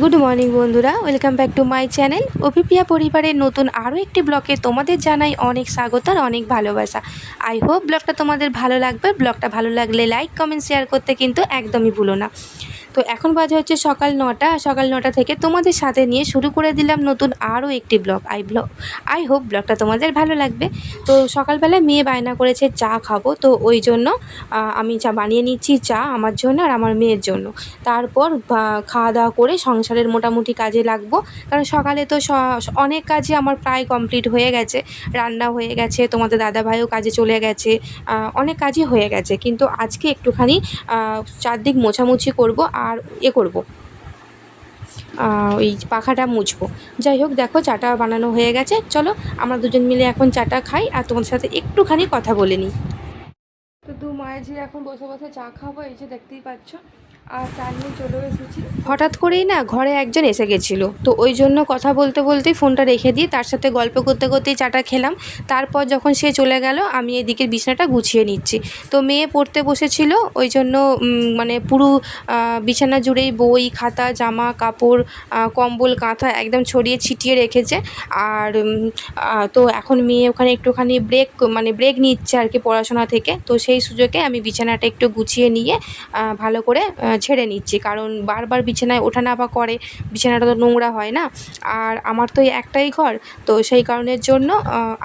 Good morning বন্ধুরা। Welcome back to my channel Abhipriya পরিবারের নতুন আরও একটি ব্লগে তোমাদের জানাই অনেক স্বাগত আর অনেক ভালোবাসা। আই হোপ ব্লগটা তোমাদের ভালো লাগবে। ব্লগটা ভালো লাগলে লাইক কমেন্ট শেয়ার করতে কিন্তু একদমই ভুলো না। তো এখন বাজে হচ্ছে সকাল নটা। সকাল নটা থেকে তোমাদের সাথে নিয়ে শুরু করে দিলাম নতুন আরও একটি blog, I blog. I hope ব্লগটা তোমাদের ভালো লাগবে। তো সকালবেলা মেয়ে বায়না করেছে, চা খাব। তো ওই জন্য আমি চা বানিয়ে নিচ্ছি চা আমার জন্য আর আমার মেয়ের জন্য। তারপর খাওয়া দাওয়া করে সংসারের মোটামুটি কাজে লাগবো। কারণ সকালে তো অনেক কাজই আমার প্রায় কমপ্লিট হয়ে গেছে। রান্না হয়ে গেছে, তোমাদের দাদা ভাইও কাজে চলে গেছে অনেক কাজই হয়ে গেছে। কিন্তু আজকে একটুখানি চারদিক মোছামুছি করব। আর এ করব। ওই পাখাটা মুছবো। যাই হোক, দেখো চাটা বানানো হয়ে গেছে। চলো, আমরা দুজন মিলে এখন চাটা খাই আর তোমার সাথে একটুখানি কথা বলে নিই। তো দু মায়ের এখন বসে বসে চা খাব, এই যে দেখতেই পাচ্ছ। আর নিয়ে হঠাৎ করেই না ঘরে একজন এসে গেছিল। তো ওই জন্য কথা বলতে বলতে ফোনটা রেখে দিয়ে তার সাথে গল্প করতে করতেই চাটা খেলাম। তারপর যখন সে চলে গেল, আমি এদিকে বিছানাটা গুছিয়ে নিচ্ছি। তো মেয়ে পড়তে বসেছিল, ওই জন্য মানে পুরো বিছানা জুড়েই বই, খাতা, জামা, কাপড় কম্বল কাঁথা একদম ছড়িয়ে ছিটিয়ে রেখেছে। আর তো এখন মেয়ে ওখানে একটুখানি ব্রেক মানে ব্রেক নিচ্ছে আর কি পড়াশোনা থেকে। তো সেই সুযোগে আমি বিছানাটা একটু গুছিয়ে নিয়ে ভালো করে ছেড়ে নিচ্ছি। কারণ বারবার বিছানায় ওঠা নামা করে, বিছানাটা তো নোংরা হয় না। আর আমার তো একটাই ঘর, তো সেই কারণের জন্য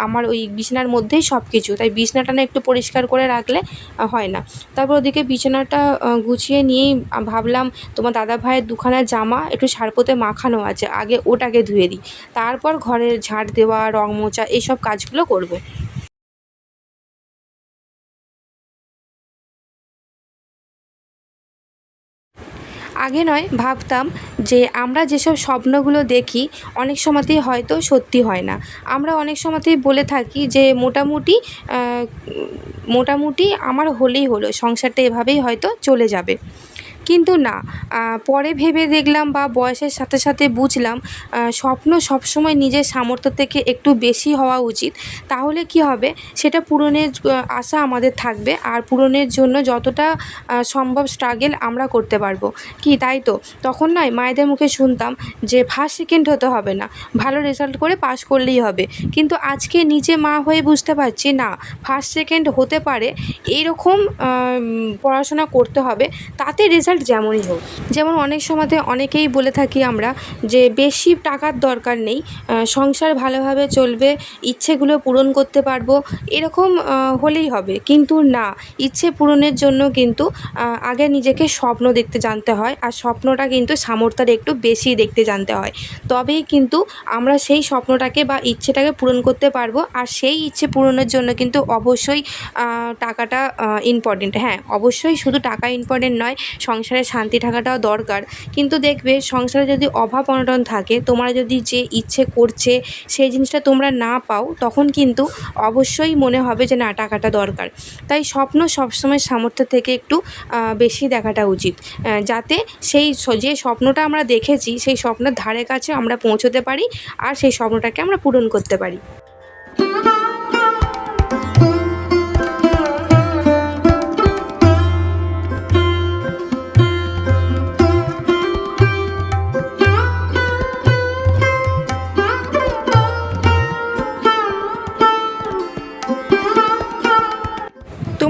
আমার ওই বিছানার মধ্যেই সব কিছু তাই বিছানাটা না একটু পরিষ্কার করে রাখলে হয় না। তারপর ওদিকে বিছানাটা গুছিয়ে নিয়েই ভাবলাম, তোমার দাদা ভাইয়ের দুখানা জামা একটু সারপোতে মাখানো আছে, আগে ওটাকে ধুয়ে দিই। তারপর ঘরের ঝাড় দেওয়া, রং মোচা এইসব কাজগুলো করব। আগে নয়, ভাবতাম যে আমরা যেসব স্বপ্নগুলো দেখি, অনেক সময়তেই হয়তো সত্যি হয় না। আমরা অনেক সময়তেই বলে থাকি যে মোটামুটি মোটামুটি আমার হলেই হলো, সংসারটা এভাবেই হয়তো চলে যাবে। কিন্তু না। পরে ভেবে দেখলাম বা বয়সের সাথে সাথে বুঝলাম স্বপ্ন সবসময় নিজের সামর্থ্য থেকে একটু বেশি হওয়া উচিত। তাহলে কি হবে? সেটা পূরণের আশা আমাদের থাকবে। আর পূরণের জন্য যতটা সম্ভব স্ট্রাগেল আমরা করতে পারব। কি তাই তো? তখন নয়, মায়েদের মুখে শুনতাম যে ফার্স্ট সেকেন্ড হতে হবে না। ভালো রেজাল্ট করে পাশ করলেই হবে। কিন্তু আজকে নিজে মা হয়ে বুঝতে পারছি, না ফার্স্ট সেকেন্ড হতে পারে এইরকম পড়াশোনা করতে হবে। তাতে রেজাল্ট যেমনই হোক। যেমন অনেক সময়তে অনেকেই বলে থাকি আমরা যে বেশি টাকার দরকার নেই সংসার ভালোভাবে চলবে, ইচ্ছেগুলো পূরণ করতে পারব, এরকম হলেই হবে। কিন্তু না, ইচ্ছে পূরণের জন্য কিন্তু আগে নিজেকে স্বপ্ন দেখতে জানতে হয় আর স্বপ্নটা কিন্তু সামর্থ্যের একটু বেশি দেখতে জানতে হয়। তবেই কিন্তু আমরা সেই স্বপ্নটাকে বা ইচ্ছেটাকে পূরণ করতে পারব আর সেই ইচ্ছে পূরণের জন্য কিন্তু অবশ্যই টাকাটা ইম্পর্টেন্ট হ্যাঁ অবশ্যই শুধু টাকা ইম্পর্টেন্ট নয়, সংসারে শান্তি থাকাটাও দরকার। কিন্তু দেখবে সংসারে যদি অভাব অনটন থাকে, তোমরা যদি যে ইচ্ছে করছে সেই জিনিসটা তোমরা না পাও, তখন কিন্তু অবশ্যই মনে হবে যে না, টাকাটা দরকার। তাই স্বপ্ন সবসময় সামর্থ্য থেকে একটু বেশি দেখাটা উচিত। যাতে সেই যে স্বপ্নটা আমরা দেখেছি, সেই স্বপ্নের ধারে কাছে আমরা পৌঁছতে পারি, আর সেই স্বপ্নটাকে আমরা পূরণ করতে পারি।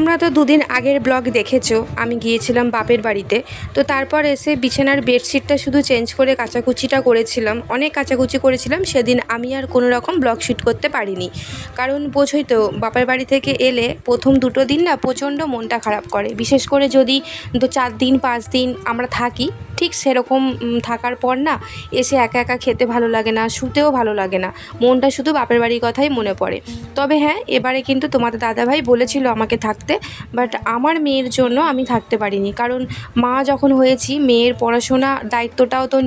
তোমরা তো দুদিন আগের ব্লগ দেখেছ, আমি গিয়েছিলাম বাপের বাড়িতে। তো তারপর এসে বিছানার বেডশিটটা শুধু চেঞ্জ করে কাচাকুচিটা করেছিলাম। অনেক কাচাকুচি করেছিলাম, সেদিন আমি আর কোনো রকম ব্লগ শ্যুট করতে পারিনি। কারণ বোঝোই তো, বাপের বাড়ি থেকে এলে প্রথম দুটো দিন না প্রচণ্ড মনটা খারাপ করে। বিশেষ করে যদি দু চার দিন, পাঁচ দিন আমরা থাকি, ঠিক সেরকম থাকার পর না এসে একা একা খেতে ভালো লাগে না, শুতেও ভালো লাগে না। মনটা শুধু বাপের বাড়ির কথাই মনে পড়ে। তবে হ্যাঁ এবারে কিন্তু তোমাদের দাদাভাই বলেছিল আমাকে থাকতে বাট আমার মেয়ের জন্য আমি থাকতে পারিনি। কারণ মা যখন হয়েছি, মেয়ের পড়াশোনা দায়িত্বটাও তো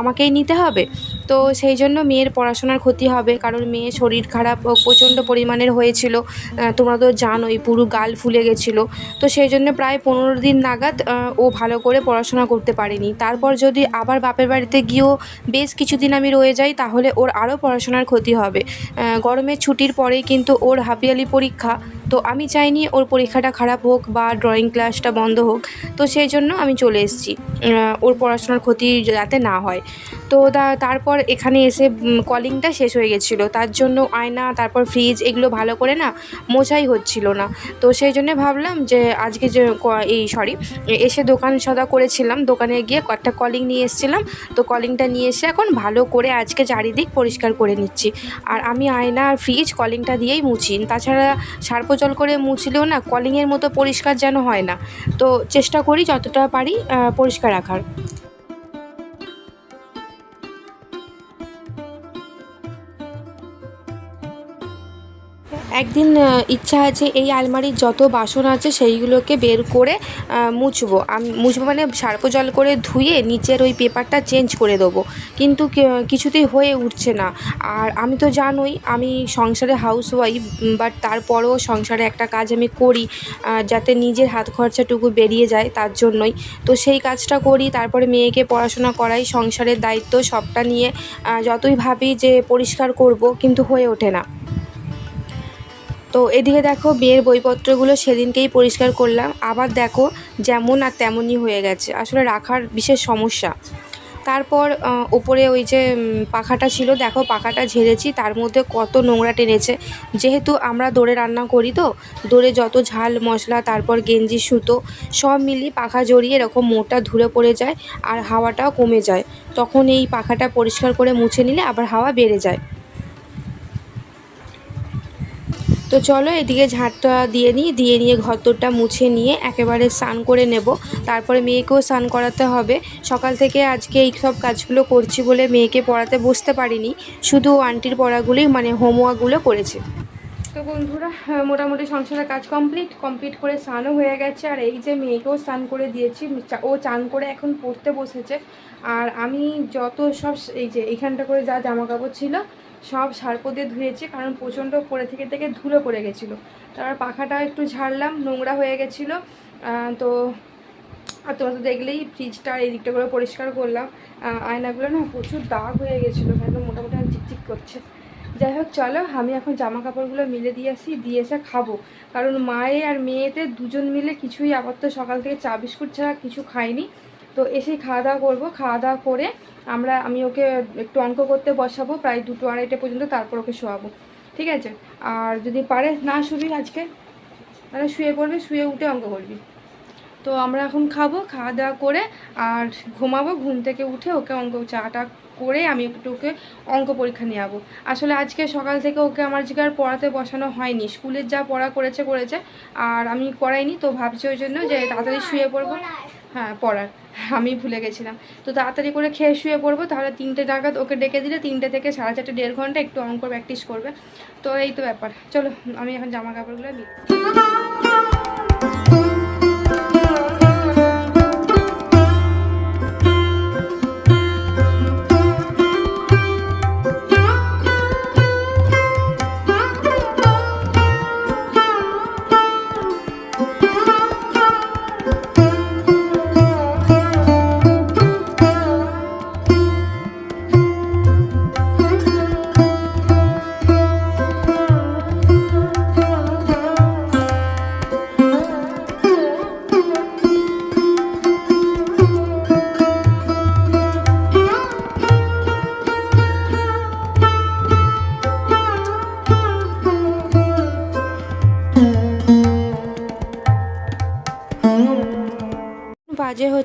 আমাকেই নিতে হবে। তো সেই জন্য মেয়ের পড়াশোনার ক্ষতি হবে। কারণ মেয়ের শরীর খারাপ প্রচণ্ড পরিমাণের হয়েছিল। তোমরা তো জানোই, পুরো গাল ফুলে গেছিল। তো সেই জন্য প্রায় পনেরো দিন নাগাদ ও ভালো করে পড়াশোনা করতে পারেনি। তারপর যদি আবার বাপের বাড়িতে গিয়েও বেশ কিছুদিন আমি রয়ে যাই, তাহলে ওর আরও পড়াশোনার ক্ষতি হবে। গরমের ছুটির পরেই কিন্তু ওর হাফিয়ালি পরীক্ষা। তো আমি চাইনি ওর পরীক্ষাটা খারাপ হোক বা ড্রয়িং ক্লাসটা বন্ধ হোক, তো সেই জন্য আমি চলে এসেছি। ওর পড়াশোনার ক্ষতি যাতে না হয়। তো তারপর এখানে এসে কলিংটা শেষ হয়ে গেছিল। তার জন্য আয়না, তারপর ফ্রিজ এগুলো ভালো করে না মোছাই হচ্ছিল না। তো সেই জন্যে ভাবলাম যে, আজকে যে এই সরি এসে দোকান সদা করেছিলাম। দোকানে গিয়ে কয়েকটা কলিং নিয়ে এসেছিলাম। তো কলিংটা নিয়ে এসে এখন ভালো করে আজকে চারিদিক পরিষ্কার করে নিচ্ছি। আর আমি আয়না আর ফ্রিজ কলিংটা দিয়েই মুছি। তাছাড়া সার্প জল করে মুছলেও না কলিংয়ের মতো পরিষ্কার যেন হয় না। তো চেষ্টা করি যতটা পারি পরিষ্কার রাখার। একদিন ইচ্ছা আছে এই আলমারির যত বাসন আছে সেইগুলোকে বের করে মুছবো। আমি, মুছবো মানে সার্প জল করে ধুয়ে নিচের ওই পেপারটা চেঞ্জ করে দেবো। কিন্তু কিছুতেই হয়ে উঠছে না। আর আমি তো জানোই, আমি সংসারে হাউস ওয়াইফ বাট তারপরেও সংসারে একটা কাজ আমি করি যাতে নিজের হাত খরচাটুকু বেরিয়ে যায় তার জন্যই। তো সেই কাজটা করি, তারপরে মেয়েকে পড়াশোনা করাই, সংসারের দায়িত্ব সবটা নিয়ে যতই ভাবি যে পরিষ্কার করব, কিন্তু হয়ে ওঠে না। তো এদিকে দেখো বিয়ের বইপত্রগুলো সেদিনকেই পরিষ্কার করলাম। আবার দেখো যেমন আর তেমনই হয়ে গেছে। আসলে রাখার বিশেষ সমস্যা। তারপর ওপরে ওই যে পাখাটা ছিল, দেখো পাখাটা ঝেড়েছি, তার মধ্যে কত নোংরা টেনেছে। যেহেতু আমরা দোরে রান্না করি তো দোরে যত ঝাল, মশলা, তারপর গেঞ্জি, সুতো, সব মিলিয়ে পাখা জড়িয়ে এরকম মোটা ধুলে পড়ে যায় আর হাওয়াটাও কমে যায়। তখন এই পাখাটা পরিষ্কার করে মুছে নিলে আবার হাওয়া বেড়ে যায়। তো চলো এদিকে ঝাঁটটা দিয়ে নিই, দিয়ে নিয়ে ঘরদোরটা মুছে নিয়ে একেবারে স্নান করে নেব। তারপরে মেয়েকেও স্নান করাতে হবে। সকাল থেকে আজকে এই সব কাজগুলো করছি বলে মেয়েকে পড়াতে বসতে পারিনি। শুধু আন্টির পড়াগুলোই মানে হোমওয়ার্কগুলো করেছে। তো বন্ধুরা, মোটামুটি সংসারের কাজ কমপ্লিট। কমপ্লিট করে স্নানও হয়ে গেছে। আর এই যে মেয়েকেও স্নান করে দিয়েছি ও চান করে এখন পড়তে বসেছে। আর আমি যত সব, এই যে এইখানটা করে যা জামা কাপড় ছিল সব সার্প দিয়ে ধুয়েছি, কারণ প্রচণ্ড পরে থেকে থেকে ধুলো পড়ে গেছিল। তারপর পাখাটা একটু ঝাড়লাম, নোংরা হয়ে গেছিল। তো আর তোমরা তো দেখলেই ফ্রিজটা এই দিকটা করে পরিষ্কার করলাম। আয়নাগুলো না প্রচুর দাগ হয়ে গেছিল, একদম মোটামুটি চিকচিক করছে। যাই হোক, চলো, আমি এখন জামা কাপড়গুলো মিলে দিয়ে আসি, দিয়ে এসে খাব। কারণ মায়ে আর মেয়েতে দুজন মিলে কিছুই আবার তো সকাল থেকে চা বিস্কুট ছাড়া কিছু খাইনি। তো এসেই খাওয়া দাওয়া করব। খাওয়া দাওয়া করে আমরা, আমি ওকে একটু অঙ্ক করতে বসাবো, প্রায় দুটো আড়াইটে পর্যন্ত তারপর ওকে শোয়াবো। ঠিক আছে? আর যদি পারে, না শুবি আজকে, তাহলে শুয়ে পড়বি, শুয়ে উঠে অঙ্ক করবি। তো আমরা এখন খাব খাওয়া দাওয়া করে আর ঘুমাবো, ঘুম থেকে উঠে ওকে অঙ্ক, চাটা করে আমি একটু ওকে অঙ্ক পরীক্ষা নিয়ে যাব আসলে আজকে সকাল থেকে ওকে আমার আর পড়াতে বসানো হয়নি, স্কুলের যা পড়া করেছে করেছে, আর আমি করাইনি, তো ভাবছি ওই জন্য যে তাড়াতাড়ি শুয়ে পড়ব। হ্যাঁ পড়ার। আমি ভুলে গেছিলাম। তো তাড়াতাড়ি করে খেয়ে শুয়ে পড়ব, তাহলে তিনটে নাগাদ ওকে ডেকে দিলে তিনটে থেকে সাড়ে চারটে, দেড় ঘণ্টা একটু অঙ্ক প্র্যাকটিস করবে। তো এই তো ব্যাপার। চলো, আমি এখন জামা কাপড়গুলো নিই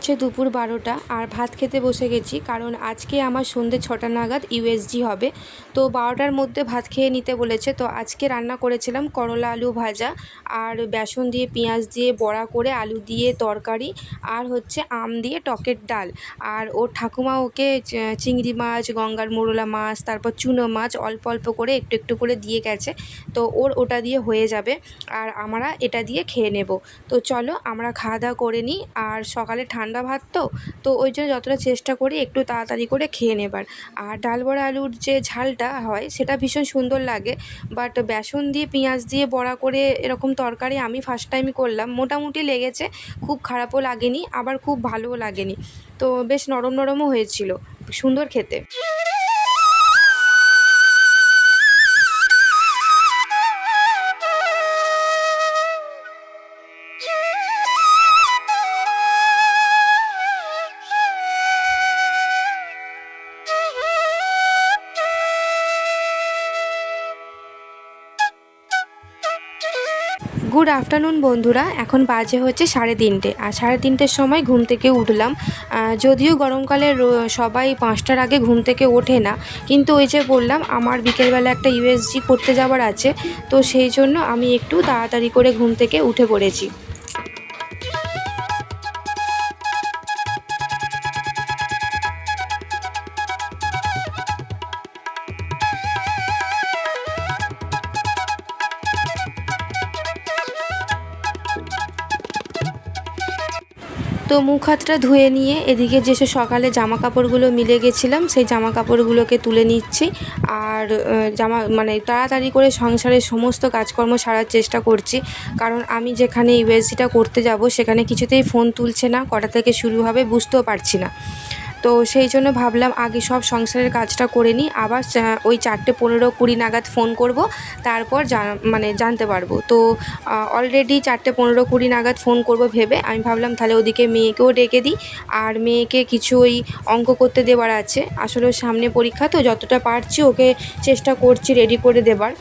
হচ্ছে দুপুর বারোটা আর ভাত খেতে বসে গেছি কারণ আজকে আমার সন্ধ্যে ছটা নাগাদ ইউএসজি হবে। তো বারোটার মধ্যে ভাত খেয়ে নিতে বলেছে। তো আজকে রান্না করেছিলাম করলা আলু ভাজা আর বেসন দিয়ে পেঁয়াজ দিয়ে বড়া করে আলু দিয়ে তরকারি আর হচ্ছে আম দিয়ে টকের ডাল। আর ওর ঠাকুমা ওকে চিংড়ি মাছ, গঙ্গার মোরলা মাছ, তারপর চুনো মাছ অল্প অল্প করে একটু একটু করে দিয়ে গেছে। তো ওর ওটা দিয়ে হয়ে যাবে আর আমরা এটা দিয়ে খেয়ে নেব। তো চলো আমরা খাওয়া দাওয়া করে নিই আর সকালে ঠান্ডা ভাত তো তো ওই জন্য যতটা চেষ্টা করি একটু তাড়াতাড়ি করে খেয়ে নেবার। আর ডাল বড়া আলুর যে ঝালটা হয়, সেটা ভীষণ সুন্দর লাগে। বাট বেসন দিয়ে, পেঁয়াজ দিয়ে বড়া করে এরকম তরকারি আমি ফার্স্ট টাইম করলাম। মোটামুটি লেগেছে, খুব খারাপও লাগেনি, আবার খুব ভালোও লাগেনি। তো বেশ নরম নরমও হয়েছিল, সুন্দর খেতে। গুড আফটারনুন বন্ধুরা। এখন বাজে হচ্ছে সাড়ে তিনটে। আর সাড়ে তিনটের সময় ঘুম থেকে উঠলাম। যদিও গরমকালে সবাই পাঁচটার আগে ঘুম থেকে ওঠে না। কিন্তু ওই যে বললাম, আমার বিকেলবেলা একটা ইউএসজি করতে যাওয়ার আছে। তো সেই জন্য আমি একটু তাড়াতাড়ি করে ঘুম থেকে উঠে পড়েছি। তো মুখ হাতটা ধুয়ে নিয়ে এদিকে যেসব সকালে জামা কাপড়গুলো মিলে গেছিলাম, সেই জামা কাপড়গুলোকে তুলে নিচ্ছি। আর জামা মানে তাড়াতাড়ি করে সংসারের সমস্ত কাজকর্ম সারার চেষ্টা করছি। কারণ আমি যেখানে ইউএসজিটা করতে যাব, সেখানে কিছুতেই ফোন তুলছে না, কটা থেকে শুরু হবে বুঝতেও পারছি না। তো সেই জন্য ভাবলাম আগে সব সংসারের কাজটা করে নিই। আবার ওই চারটে পনেরো কুড়ি নাগাদ ফোন করব, তারপর মানে জানতে পারব। তো অলরেডি চারটে পনেরো কুড়ি নাগাদ ফোন করব ভেবে, আমি ভাবলাম তাহলে ওদিকে মেয়েকেও ডেকে দিই। আর মেয়েকে কিছু ওই অঙ্ক করতে দেওয়ার আছে। আসলে সামনে পরীক্ষা, তো যতটা পারছি ওকে চেষ্টা করছি রেডি করে দেবার।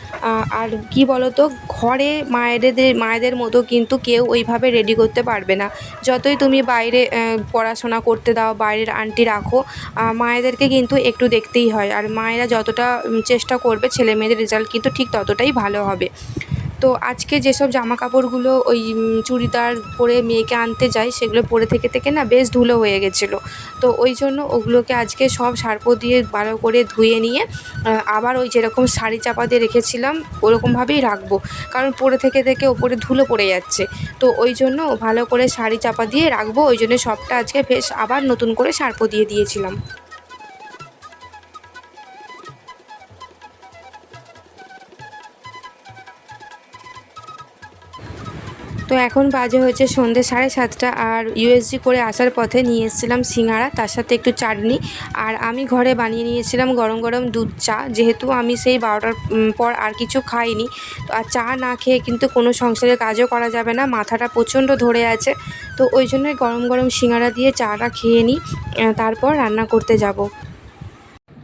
আর কি বলতো, ঘরে মায়েদের মায়েদের মতো কিন্তু কেউ ওইভাবে রেডি করতে পারবে না। যতই তুমি বাইরে পড়াশোনা করতে দাও, বাইরের আন্টি রাখো। মায়েদেরকে কিন্তু একটু দেখতেই হয়। আর মায়েরা যতটা চেষ্টা করবে ছেলে মেয়েদের রেজাল্ট কিন্তু ঠিক ততটাই ভালো হবে। তো আজকে যেসব জামা কাপড়গুলো ওই চুড়িদার পরে মেয়েকে আনতে যাই, সেগুলো পরে থেকে থেকে না বেশ ধুলো হয়ে গেছিল। তো ওই জন্য ওগুলোকে আজকে সব সার্প দিয়ে ভালো করে ধুয়ে নিয়ে আবার ওই যেরকম শাড়ি চাপা দিয়ে রেখেছিলাম, ওরকমভাবেই রাখব। কারণ পরে থেকে থেকে ওপরে ধুলো পড়ে যাচ্ছে। তো ওই জন্য ভালো করে শাড়ি চাপা দিয়ে রাখব। ওই জন্য সবটা আজকে বেশ আবার নতুন করে সার্প দিয়ে দিয়েছিলাম। এখন বাজে হয়েছে সন্ধ্যে সাড়ে সাতটা আর ইউএসজি করে আসার পথে নিয়ে এসেছিলাম সিঙ্গারা তার সাথে একটু চাটনি। আর আমি ঘরে বানিয়ে নিয়েছিলাম গরম গরম দুধ চা যেহেতু আমি সেই বারোটার পর আর কিছু খাইনি। তো আর চা না খেয়ে কিন্তু কোনো সংসারের কাজও করা যাবে না মাথাটা প্রচণ্ড ধরে আছে। তো ওই জন্যই গরম গরম সিঙ্গারা দিয়ে চাটা খেয়ে নিই তারপর রান্না করতে যাব।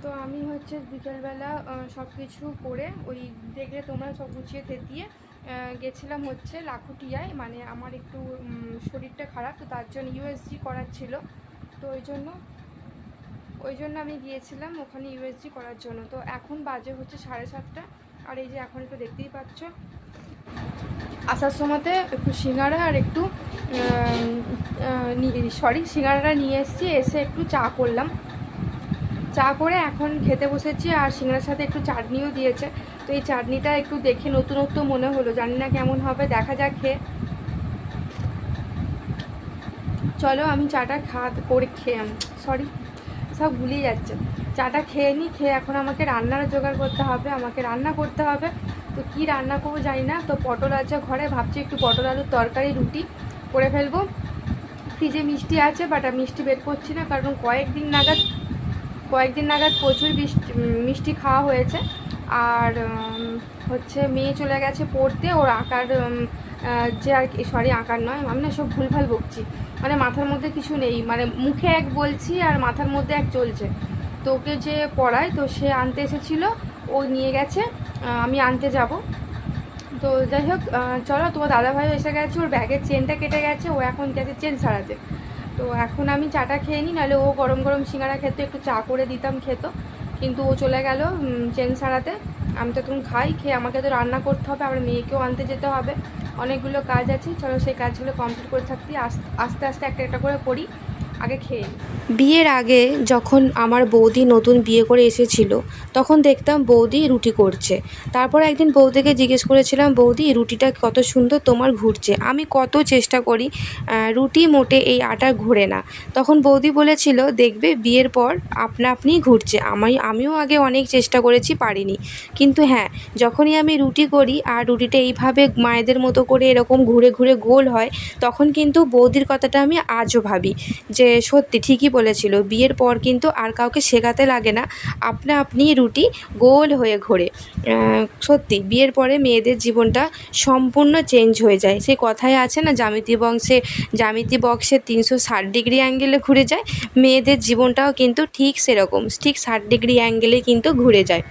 তো আমি হচ্ছে বিকেলবেলা সব কিছু করে ওই দেখলে তোমরা সব গুছিয়ে আহ, গেছিলাম হচ্ছে লাখুটিয়ায় মানে আমার একটু শরীরটা খারাপ, তো তার জন্য ইউএসজি করার ছিল। তো ওই জন্য ওই জন্য আমি গিয়েছিলাম ওখানে ইউএসজি করার জন্য। তো এখন বাজে হচ্ছে সাড়ে সাতটা, আর এই যে এখন একটু দেখতেই পাচ্ছ। আসার সময়তে একটু সিঙ্গারা আর একটু সরি সিঙ্গারাটা নিয়ে এসেছি, এসে একটু চা করলাম। চা করে এখন খেতে বসেছি আর সিঙ্গারার সাথে একটু চাটনিও দিয়েছে। তো এই চাটনিটা একটু দেখে নতুনত্ব মনে হলো, জানি না কেমন হবে, দেখা যাক খেয়ে। চলো আমি চাটা খা করে খেয়ে সরি সব ভুলিয়ে যাচ্ছে। চাটা খেয়ে নিই খেয়ে এখন আমাকে রান্নার জোগাড় করতে হবে, আমাকে রান্না করতে হবে। তো কি রান্না করব জানি না, তো পটল আছে ঘরে, ভাবছি একটু পটল আলুর তরকারি, রুটি করে ফেলব। ফ্রিজে মিষ্টি আছে বাট মিষ্টি বের করছি না, কারণ কয়েকদিন নাগাদ কয়েকদিন নাগাদ প্রচুর মিষ্টি খাওয়া হয়েছে। আর হচ্ছে মেয়ে চলে গেছে পড়তে, ওর আঁকার যে আর কি সরি আঁকার নয়, আমি না সব ভুলভাল বকছি। মানে মাথার মধ্যে কিছু নেই মানে মুখে এক বলছি আর মাথার মধ্যে এক চলছে। তো ওকে যে পড়ায়, তো সে আনতে এসেছিল, ও নিয়ে গেছে আমি আনতে যাব। তো যাই হোক চলো, তোমার দাদাভাই এসে গেছে, ওর ব্যাগের চেনটা কেটে গেছে, ও এখন গেছে চেন ছাড়াতে। তো এখন আমি চাটা খেয়ে নিই, নাহলে ও গরম গরম সিঙ্গারা খেতে, একটু চা করে দিতাম খেত। কিন্তু ও চলে গেল চেন সারাতে। আমি তো তখন খাই, খেয়ে আমাকে তো রান্না করতে হবে আমার মেয়েকেও আনতে যেতে হবে। অনেকগুলো কাজ আছে, চলো সেই কাজগুলো কমপ্লিট করে থাকতে আস- আস্তে আস্তে একটা একটা করে করি। আগে খেয়ে বিয়ের আগে যখন আমার বৌদি নতুন বিয়ে করে এসেছিল, তখন দেখতাম বৌদি রুটি করছে। তারপর একদিন বৌদিকে জিজ্ঞেস করেছিলাম, বৌদি, রুটিটা কত সুন্দর তোমার ঘুরছে। আমি কত চেষ্টা করি রুটি মোটে এই আটা ঘুরে না। তখন বৌদি বলেছিল, দেখবে, বিয়ের পর আপনা আপনিই ঘুরছে। আমি আমিও আগে অনেক চেষ্টা করেছি, পারিনি। কিন্তু হ্যাঁ যখনই আমি রুটি করি আর রুটিটা এইভাবে মায়েদের মতো করে এরকম ঘুরে ঘুরে গোল হয়, তখন কিন্তু বৌদির কথাটা আমি আজও ভাবি যে সত্যি ঠিকই বলেছিল, বিয়ের পর কিন্তু আর কাউকে শেখাতে লাগে না। আপনা আপনি রুটি গোল হয়ে ঘোরে। সত্যি, বিয়ের পরে মেয়েদের জীবনটা সম্পূর্ণ চেঞ্জ হয়ে যায়। সেই কথায় আছে না, জ্যামিতি বংশে, জ্যামিতি বক্সে তিনশো ষাট ডিগ্রি অ্যাঙ্গেলে ঘুরে যায়। মেয়েদের জীবনটাও কিন্তু ঠিক সেরকম, ঠিক ষাট ডিগ্রি অ্যাঙ্গেলে কিন্তু ঘুরে যায়।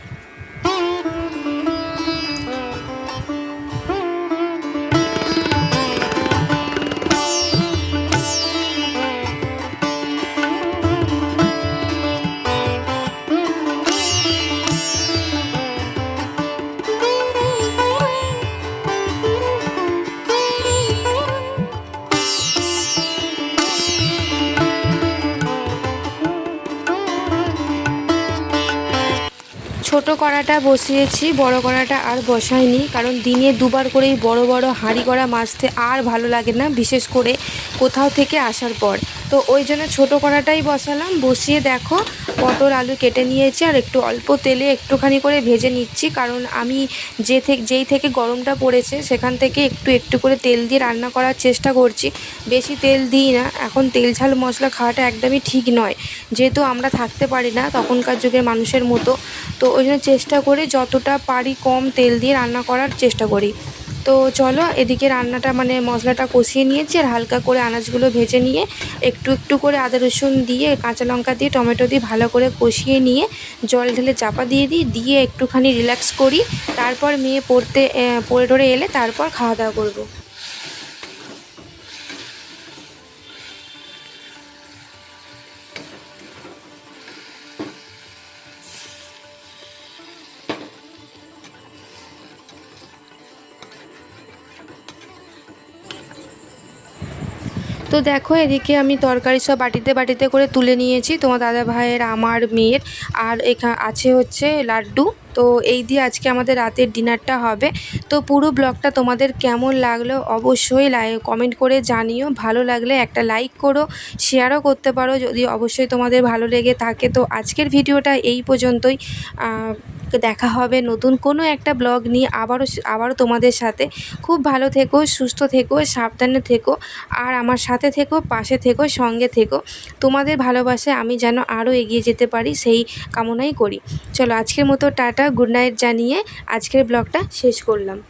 কড়াটা বসিয়েছি, বড় কড়াটা আর বসাইনি। কারণ দিনে দুবার করেই বড় বড় হাঁড়ি করা মাছতে আর ভালো লাগে না, বিশেষ করে কোথাও থেকে আসার পর। তো ওই জন্য ছোটো কড়াটাই বসালাম। বসিয়ে দেখো পটল আলু কেটে নিয়েছি আর একটু অল্প তেলে একটুখানি করে ভেজে নিচ্ছি। কারণ আমি যে থেকে যেই থেকে গরমটা পড়েছে সেখান থেকে একটু একটু করে তেল দিয়ে রান্না করার চেষ্টা করছি। বেশি তেল দিই না। এখন তেল ঝাল মশলা খাওয়াটা একদমই ঠিক নয়। যেহেতু আমরা থাকতে পারি না তখনকার যুগের মানুষের মতো। তো ওই জন্য চেষ্টা করে যতটা পারি কম তেল দিয়ে রান্না করার চেষ্টা করি। তো চলো, এদিকে রান্নাটা মানে মশলাটা কষিয়ে নিয়েছি আর হালকা করে আনাজগুলো ভেজে নিয়ে একটু একটু করে আদা, রসুন দিয়ে, কাঁচা লঙ্কা দিয়ে, টমেটো দিয়ে ভালো করে কষিয়ে নিয়ে জল ঢেলে চাপা দিয়ে দিই, দিয়ে একটুখানি রিল্যাক্স করি। তারপর মেয়ে পড়তে পড়ে টড়ে এলে তারপর খাওয়া দাওয়া করব। তো দেখো, এদিকে আমি তরকারি সব বাটিতে বাটিতে করে তুলে নিয়েছি। তোমার দাদা ভাইয়ের আমার মেয়ের, আর এখানে আছে হচ্ছে লাড্ডু। তো এই দিয়ে আজকে আমাদের রাতের ডিনারটা হবে। তো পুরো ব্লগটা তোমাদের কেমন লাগল অবশ্যই লাই কমেন্ট করে জানিও। ভালো লাগলে একটা লাইক করো শেয়ারও করতে পারো যদি অবশ্যই তোমাদের ভালো লেগে থাকে। তো আজকের ভিডিওটা এই পর্যন্তই। দেখা হবে নতুন কোনো একটা ব্লগ নিয়ে আবারও আবারও তোমাদের সাথে। খুব ভালো থেকো, সুস্থ থেকো, সাবধানে থেকো, আর আমার সাথে থেকো, পাশে থেকো, সঙ্গে থেকো। তোমাদের ভালোবাসায় আমি যেন আরও এগিয়ে যেতে পারি, সেই কামনাই করি। চলো আজকের মতো টাটা। গুড নাইট জানিয়ে আজকের ব্লগটা শেষ করলাম।